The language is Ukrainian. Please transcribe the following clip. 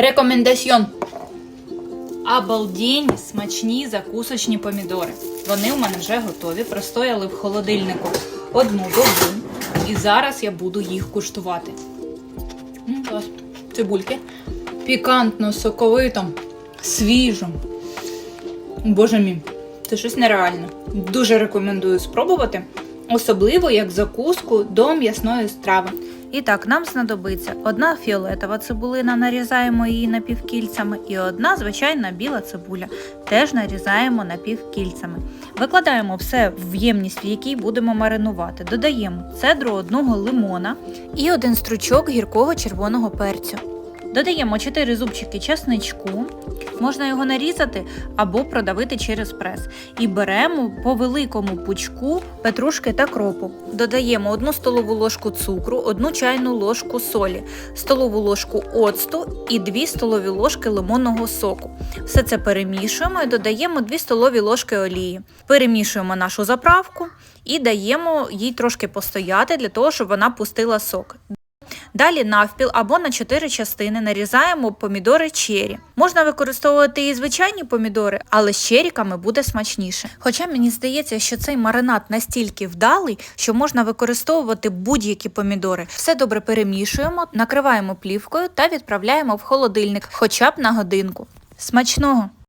Рекомендаціон. Обалденні смачні закусочні помідори. Вони у мене вже готові, простояли в холодильнику одну добу. І зараз я буду їх куштувати. Клас. Цибульки. Пікантно, соковито, свіжо. Боже мій, це щось нереальне. Дуже рекомендую спробувати, особливо як закуску до м'ясної страви. І так, нам знадобиться одна фіолетова цибулина, нарізаємо її напівкільцями, і одна звичайна біла цибуля, теж нарізаємо напівкільцями. Викладаємо все в ємність, в якій будемо маринувати. Додаємо цедру одного лимона і один стручок гіркого червоного перцю. Додаємо 4 зубчики чесничку, можна його нарізати або продавити через прес. І беремо по великому пучку петрушки та кропу. Додаємо 1 столову ложку цукру, 1 чайну ложку солі, столову ложку оцту і 2 столові ложки лимонного соку. Все це перемішуємо і додаємо 2 столові ложки олії. Перемішуємо нашу заправку і даємо їй трошки постояти для того, щоб вона пустила сок. Далі навпіл або на 4 частини нарізаємо помідори чері. Можна використовувати і звичайні помідори, але з черіками буде смачніше. Хоча мені здається, що цей маринад настільки вдалий, що можна використовувати будь-які помідори. Все добре перемішуємо, накриваємо плівкою та відправляємо в холодильник хоча б на годинку. Смачного!